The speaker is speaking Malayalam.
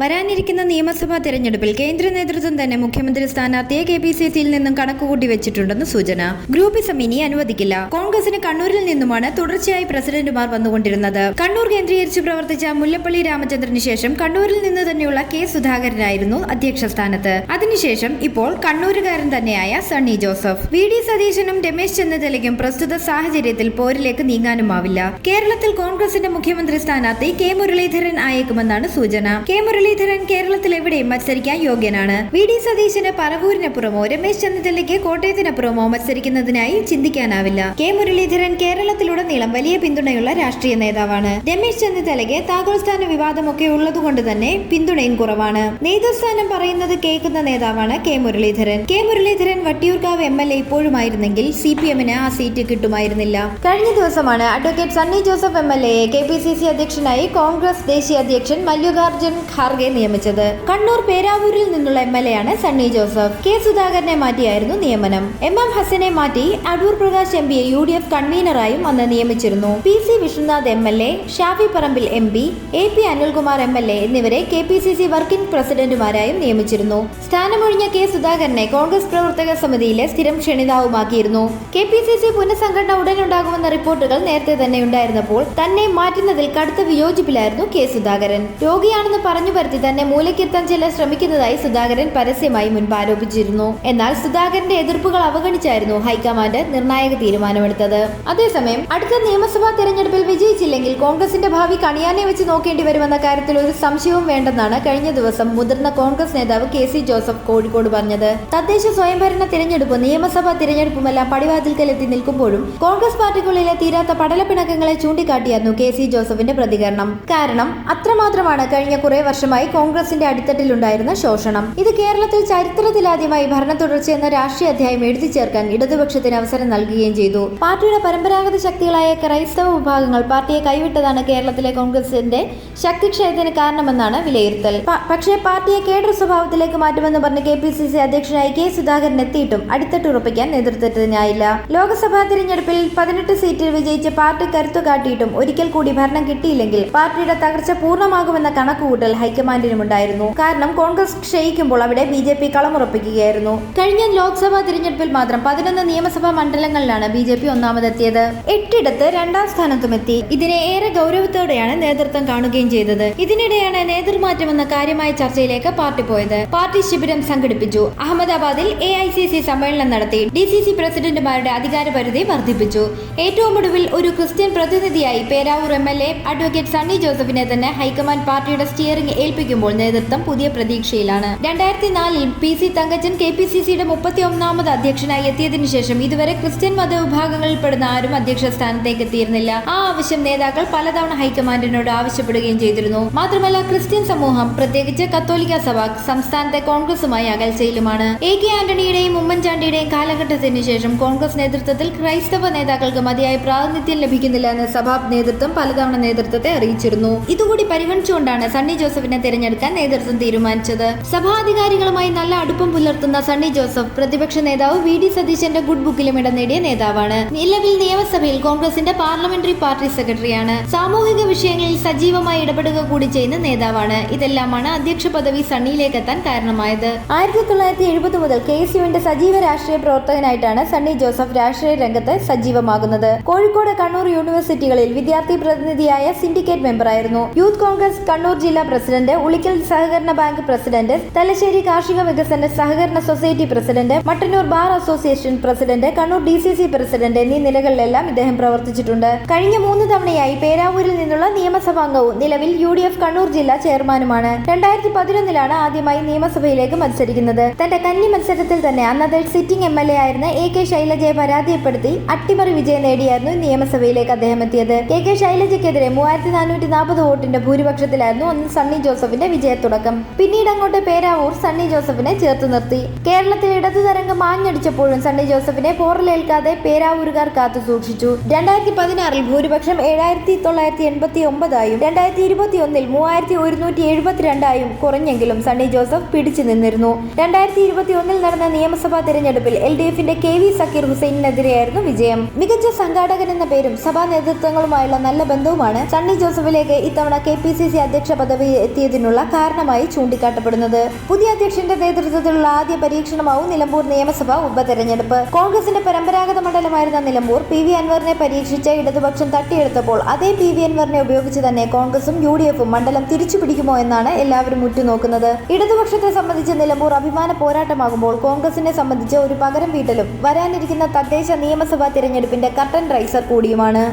വരാനിരിക്കുന്ന നിയമസഭാ തെരഞ്ഞെടുപ്പിൽ കേന്ദ്ര നേതൃത്വം തന്നെ മുഖ്യമന്ത്രി സ്ഥാനാർത്ഥിയെ കെ പി സി സിയിൽ നിന്നും കണക്കുകൂട്ടി വെച്ചിട്ടുണ്ടെന്ന് സൂചന. ഗ്രൂപ്പിസം ഇനി അനുവദിക്കില്ല. കോൺഗ്രസിന് കണ്ണൂരിൽ നിന്നുമാണ് തുടർച്ചയായി പ്രസിഡന്റുമാർ വന്നുകൊണ്ടിരുന്നത്. കണ്ണൂർ കേന്ദ്രീകരിച്ച് പ്രവർത്തിച്ച മുല്ലപ്പള്ളി രാമചന്ദ്രന് ശേഷം കണ്ണൂരിൽ നിന്ന് തന്നെയുള്ള കെ സുധാകരനായിരുന്നു അധ്യക്ഷ സ്ഥാനത്ത്. അതിനുശേഷം ഇപ്പോൾ കണ്ണൂരുകാരൻ തന്നെയായ സണ്ണി ജോസഫ്. വി ഡി സതീശനും രമേശ് ചെന്നിത്തലയ്ക്കും പ്രസ്തുത സാഹചര്യത്തിൽ പോരിലേക്ക് നീങ്ങാനുമാവില്ല. കേരളത്തിൽ കോൺഗ്രസിന്റെ മുഖ്യമന്ത്രി സ്ഥാനാർത്ഥി കെ മുരളീധരൻ ആയേക്കുമെന്നാണ് സൂചന. കെ മുരളീധരൻ കേരളത്തിൽ എവിടെയും മത്സരിക്കാൻ യോഗ്യനാണ്. വി. ഡി. സതീശന് പറവൂരിനപ്പുറമോ രമേശ് ചെന്നിത്തലയ്ക്ക് കോട്ടയത്തിനപ്പുറമോ മത്സരിക്കുന്നതിനായി ചിന്തിക്കാനാവില്ല. കെ. മുരളീധരൻ കേരളത്തിലുടനീളം വലിയ പിന്തുണയുള്ള രാഷ്ട്രീയ നേതാവാണ്. രമേശ് ചെന്നിത്തലയ്ക്ക് താക്കോൽസ്ഥാന വിവാദമൊക്കെ ഉള്ളതുകൊണ്ട് തന്നെ പിന്തുണയും കുറവാണ്. നേതൃസ്ഥാനം പറയുന്നത് കേൾക്കുന്ന നേതാവാണ് K. Muraleedharan. K. Muraleedharan Vattiyoorkavu M L A ഇപ്പോഴുമായിരുന്നെങ്കിൽ C P എമ്മിന് ആ സീറ്റ് കിട്ടുമായിരുന്നില്ല. കഴിഞ്ഞ ദിവസമാണ് advocate Sunny Joseph M L എയെ K P C C അധ്യക്ഷനായി കോൺഗ്രസ് ദേശീയ അധ്യക്ഷൻ മല്ലികാർജുൻ ഖാർഗെ നിയമിച്ചത്. കണ്ണൂർ പേരാവൂരിൽ നിന്നുള്ള എം എൽ എ ആണ് സണ്ണി ജോസഫ്. കെ സുധാകരനെ മാറ്റിയായിരുന്നു നിയമനം. എം എം ഹസനെ മാറ്റി അടൂർ പ്രകാശ് എം പിയെ യു ഡി എഫ് കൺവീനറായും അന്ന് നിയമിച്ചിരുന്നു. P C Vishwanath M L A Shafi Parambil M P A P Anilkumar M L A എന്നിവരെ K P C C working പ്രസിഡന്റുമാരായും നിയമിച്ചിരുന്നു. സ്ഥാനമൊഴിഞ്ഞ കെ സുധാകരനെ കോൺഗ്രസ് പ്രവർത്തക സമിതിയിലെ സ്ഥിരം ക്ഷണിതാവുമാക്കിയിരുന്നു. കെ പി സി സി പുനഃസംഘടന ഉടനുണ്ടാകുമെന്ന റിപ്പോർട്ടുകൾ നേരത്തെ തന്നെ ഉണ്ടായിരുന്നപ്പോൾ തന്നെ മാറ്റുന്നതിൽ കടുത്ത വിയോജിപ്പിലായിരുന്നു കെ സുധാകരൻ. രോഗിയാണെന്ന് പറഞ്ഞു വരുത്തി തന്നെ മൂലയ്ക്കെത്താൻ ചിലർ ശ്രമിക്കുന്നതായി സുധാകരൻ പരസ്യമായി മുൻപ് ആരോപിച്ചിരുന്നു. എന്നാൽ സുധാകരന്റെ എതിർപ്പുകൾ അവഗണിച്ചായിരുന്നു ഹൈക്കമാൻഡ് നിർണായക തീരുമാനമെടുത്തത്. അതേസമയം അടുത്ത നിയമസഭാ തെരഞ്ഞെടുപ്പിൽ വിജയിച്ചില്ലെങ്കിൽ കോൺഗ്രസിന്റെ ഭാവി കണിയാനെ വെച്ച് നോക്കേണ്ടി വരുമെന്ന കാര്യത്തിൽ ഒരു സംശയവും വേണ്ടെന്നാണ് കഴിഞ്ഞ ദിവസം മുതിർന്ന കോൺഗ്രസ് നേതാവ് കെ സി ജോസഫ് കോഴിക്കോട് പറഞ്ഞത്. തദ്ദേശ സ്വയംഭരണ തിരഞ്ഞെടുപ്പ് നിയമസഭാ തിരഞ്ഞെടുപ്പുമെല്ലാം പടിവാതിൽക്കൽ എത്തി നിൽക്കുമ്പോഴും കോൺഗ്രസ് പാർട്ടിക്കുള്ളിലെ തീരാത്ത പടലപ്പിണക്കങ്ങളെ ചൂണ്ടിക്കാട്ടിയായിരുന്നു കെ സി ജോസഫിന്റെ പ്രതികരണം. കാരണം അത്രമാത്രമാണ് കഴിഞ്ഞ കുറേ വർഷമായി കോൺഗ്രസിന്റെ അടിത്തട്ടിലുണ്ടായിരുന്ന ശോഷണം. ഇത് കേരളത്തിൽ ചരിത്രത്തിലാദ്യമായി ഭരണ തുടർച്ച എന്ന രാഷ്ട്രീയ അധ്യായം എഴുതി ചേർക്കാൻ ഇടതുപക്ഷത്തിന് അവസരം നൽകുകയും ചെയ്തു. പാർട്ടിയുടെ പരമ്പരാഗത ശക്തികളായ ക്രൈസ്തവ വിഭാഗങ്ങൾ പാർട്ടിയെ കൈവിട്ടതാണ് കേരളത്തിലെ കോൺഗ്രസിന്റെ ശക്തിക്ഷയത്തിന് കാരണമെന്നാണ് വിലയിരുത്തൽ. പക്ഷേ പാർട്ടിയെ കേഡർ സ്വഭാവത്തിലേക്ക് മാറ്റുമെന്ന് പറഞ്ഞ് കെ പി സി സി അധ്യക്ഷനായി കെ സുധാകരൻ എത്തിയിട്ടും അടിത്തട്ട് ഉറപ്പിക്കാൻ നേതൃത്വത്തിനായില്ല. ലോക്സഭാ തിരഞ്ഞെടുപ്പിൽ പതിനെട്ട് സീറ്റിൽ വിജയിച്ച് പാർട്ടി കരുത്തു കാട്ടിയിട്ടും ഒരിക്കൽ കൂടി ഭരണം കിട്ടിയില്ലെങ്കിൽ പാർട്ടിയുടെ തകർച്ച പൂർണമാകുമെന്ന കണക്കുകൂട്ടൽ ഹൈക്കമാൻഡിനുമുണ്ടായിരുന്നു കാരണം കോൺഗ്രസ് ക്ഷയിക്കുമ്പോൾ അവിടെ ബി ജെ പി കളമുറപ്പിക്കുകയായിരുന്നു. കഴിഞ്ഞ ലോക്സഭാ തിരഞ്ഞെടുപ്പിൽ മാത്രം പതിനൊന്ന് നിയമസഭാ മണ്ഡലങ്ങളിലാണ് ബി ജെ പി ഒന്നാമതെത്തിയത്. എട്ടിടത്ത് രണ്ടാം സ്ഥാനത്തുമെത്തി. ഇതിനെ ഏറെ ഗൗരവത്തോടെയാണ് നേതൃത്വം കാണുകയും ചെയ്തത്. ഇതിനിടെയാണ് നേതൃമാറ്റം എന്ന കാര്യമായ ചർച്ചയിലേക്ക് പാർട്ടി പോയത്. പാർട്ടി ശിബിരം സംഘടിപ്പിച്ചു. അഹമ്മദാബാദിൽ എ ഐ സി സി സമ്മേളനം നടത്തി ഡി സി സി പ്രസിഡന്റുമാരുടെ അധികാരപരിധി വർദ്ധിപ്പിച്ചു. ഏറ്റവും ഒടുവിൽ ഒരു ക്രിസ്ത്യൻ പ്രതിനിധിയായി Peravoor M L A advocate Sunny ജോസഫിനെ തന്നെ ഹൈക്കമാൻഡ് പാർട്ടിയുടെ സ്റ്റിയറിംഗ് ഏൽപ്പിക്കുമ്പോൾ നേതൃത്വം പുതിയ പ്രതീക്ഷയിലാണ്. രണ്ടായിരത്തി നാലിൽ P C Thankachan K P C സിയുടെ മുപ്പത്തി ഒന്നാമത് അധ്യക്ഷനായി എത്തിയതിനു ശേഷം ഇതുവരെ ക്രിസ്ത്യൻ മതവിഭാഗങ്ങളിൽപ്പെടുന്ന ആരും അധ്യക്ഷ സ്ഥാനത്തേക്ക് എത്തിയിരുന്നില്ല. ആ ആവശ്യം നേതാക്കൾ പലതവണ ഹൈക്കമാൻഡിനോട് ആവശ്യപ്പെടുകയും ചെയ്തിരുന്നു. മാത്രമല്ല ക്രിസ്ത്യൻ സമൂഹം പ്രത്യേകിച്ച് കത്തോലിക്ക സഭ സംസ്ഥാനത്തെ കോൺഗ്രസുമായി അകൽച്ചയിലുമാണ്. എ കെ ആന്റണിയുടെയും ഉമ്മൻചാണ്ടിയുടെയും കാലഘട്ടത്തിനു ശേഷം കോൺഗ്രസ് നേതൃത്വത്തിൽ ക്രൈസ്തവ നേതാക്കൾക്ക് മതിയായ പ്രാതിനിധ്യം ലഭിക്കുന്നില്ല എന്ന് സഭാ നേതൃത്വം പലതവണ നേതൃത്വത്തെ അറിയിച്ചിരുന്നു. ഇതുകൂടി പരിഗണിച്ചുകൊണ്ടാണ് സണ്ണി ജോസഫിനെ തിരഞ്ഞെടുക്കാൻ നേതൃത്വം തീരുമാനിച്ചത്. സഭാധികാരികളുമായി നല്ല അടുപ്പം പുലർത്തുന്ന സണ്ണി ജോസഫ് പ്രതിപക്ഷ നേതാവ് വി ഡി സതീശന്റെ ഗുഡ് ബുക്കിലും ഇടം നേടിയ നേതാവാണ്. നിലവിൽ നിയമസഭയിൽ കോൺഗ്രസിന്റെ പാർലമെന്ററി പാർട്ടി സെക്രട്ടറിയാണ്. സാമൂഹിക വിഷയങ്ങളിൽ സജീവമായി ഇടപെടുക കൂടി ചെയ്യുന്ന നേതാവാണ്. ഇതെല്ലാമാണ് അധ്യക്ഷ പദവി സണ്ണിയിലേക്ക് എത്താൻ കാരണമായത്. ആയിരത്തി തൊള്ളായിരത്തി എഴുപത് മുതൽ കെ എസ് യുവിന്റെ സജീവ രാഷ്ട്രീയ പ്രവർത്തകനായിട്ടാണ് സണ്ണി ജോസഫ് രാഷ്ട്രീയ രംഗത്ത് സജീവമാകുന്നത്. കോഴിക്കോട് കണ്ണൂർ യൂണിവേഴ്സിറ്റികളിൽ വിദ്യാർത്ഥി പ്രതിനിധിയായ സിൻഡിക്കേറ്റ് മെമ്പറായിരുന്നു. യൂത്ത് കോൺഗ്രസ് കണ്ണൂർ ജില്ലാ പ്രസിഡന്റ് ഉളിക്കൽ സഹകരണ ബാങ്ക് പ്രസിഡന്റ് തലശ്ശേരി കാർഷിക വികസന സഹകരണ society president Mattannur bar association president Kannur D C C president എന്നീ നിലകളിലെല്ലാം ഇദ്ദേഹം പ്രവർത്തിച്ചിട്ടുണ്ട്. കഴിഞ്ഞ മൂന്ന് തവണയായി പേരാവൂരിൽ നിന്നുള്ള നിയമസഭാംഗവും നിലവിൽ യു ഡി എഫ് കണ്ണൂർ ജില്ലാ ചെയർമാനുമാണ്. രണ്ടായിരത്തി പതിനൊന്നിലാണ് ആദ്യമായി നിയമസഭയിലേക്ക് മത്സരിക്കുന്നത്. തന്റെ കന്നി മത്സരത്തിൽ തന്നെ അന്നത്തെ സിറ്റിംഗ് എം എൽ എ ആയിരുന്ന എ കെ ശൈലജയെ പരാജയപ്പെടുത്തി അട്ടിമറി വിജയം നേടിയായിരുന്നു നിയമസഭയിലേക്ക് അദ്ദേഹം എത്തിയത്. കെ കെ ശൈലജയ്ക്കെതിരെ മൂവായിരത്തി നാനൂറ്റി നാൽപ്പത് വോട്ടിന്റെ ഭൂരിപക്ഷത്തിലായിരുന്നു അന്ന് സണ്ണി ജോസഫിന്റെ വിജയത്തുടക്കം. പിന്നീട് അങ്ങോട്ട് പേരാവൂർ സണ്ണി ജോസഫിനെ ചേർത്ത് നിർത്തി. കേരളത്തിൽ ഇടതു തരംഗം ആഞ്ഞടിച്ചപ്പോഴും സണ്ണി ജോസഫിനെ പോറലേൽക്കാതെ പേരാവൂരുകാർ കാത്തു സൂക്ഷിച്ചു. രണ്ടായിരത്തി പതിനാറിൽ ഭൂരിപക്ഷം ഏഴായിരത്തി തൊള്ളായിരത്തി എൺപത്തി ഒമ്പതായും രണ്ടായിരത്തി ഇരുപത്തി ഒന്നിൽ മൂവായിരത്തി ഒരുന്നൂറ്റി എഴുപത്തിരണ്ടായും കുറഞ്ഞെങ്കിലും സണ്ണി ജോസഫ് പിടിച്ചു നിന്നിരുന്നു. രണ്ടായിരത്തി ഇരുപത്തി ഒന്നിൽ നടന്ന നിയമസഭാ തെരഞ്ഞെടുപ്പിൽ എൽ ഡി എഫിന്റെ കെ വി സക്കീർ ഹുസൈനിനെതിരെയായിരുന്നു വിജയം. മികച്ച സംഘാടകൻ എന്ന പേരും സഭാ നേതൃത്വങ്ങളുമായുള്ള നല്ല ബന്ധവുമാണ് സണ്ണി ജോസഫിലേക്ക് ഇത്തവണ കെ പി സി സി അധ്യക്ഷ പദവി എത്തിയത് കൂടിയതിനുള്ള കാരണമായി ചൂണ്ടിക്കാട്ടപ്പെടുന്നത്. പുതിയ അധ്യക്ഷന്റെ നേതൃത്വത്തിലുള്ള ആദ്യ പരീക്ഷണമാവും നിലമ്പൂർ നിയമസഭാ ഉപതെരഞ്ഞെടുപ്പ്. കോൺഗ്രസിന്റെ പരമ്പരാഗത മണ്ഡലമായിരുന്ന നിലമ്പൂർ പി വി അൻവറിനെ പരീക്ഷിച്ച ഇടതുപക്ഷം തട്ടിയെടുത്തപ്പോൾ അതേ പി വി അൻവറിനെ ഉപയോഗിച്ച് തന്നെ കോൺഗ്രസും യു ഡി എഫും മണ്ഡലം തിരിച്ചുപിടിക്കുമോ എന്നാണ് എല്ലാവരും ഉറ്റുനോക്കുന്നത്. ഇടതുപക്ഷത്തെ സംബന്ധിച്ച് നിലമ്പൂർ അഭിമാന പോരാട്ടമാകുമ്പോൾ കോൺഗ്രസിനെ സംബന്ധിച്ച് ഒരു പകരം വീട്ടലും വരാനിരിക്കുന്ന തദ്ദേശ നിയമസഭാ തിരഞ്ഞെടുപ്പിന്റെ കട്ടൻ റൈസർ കൂടിയുമാണ്.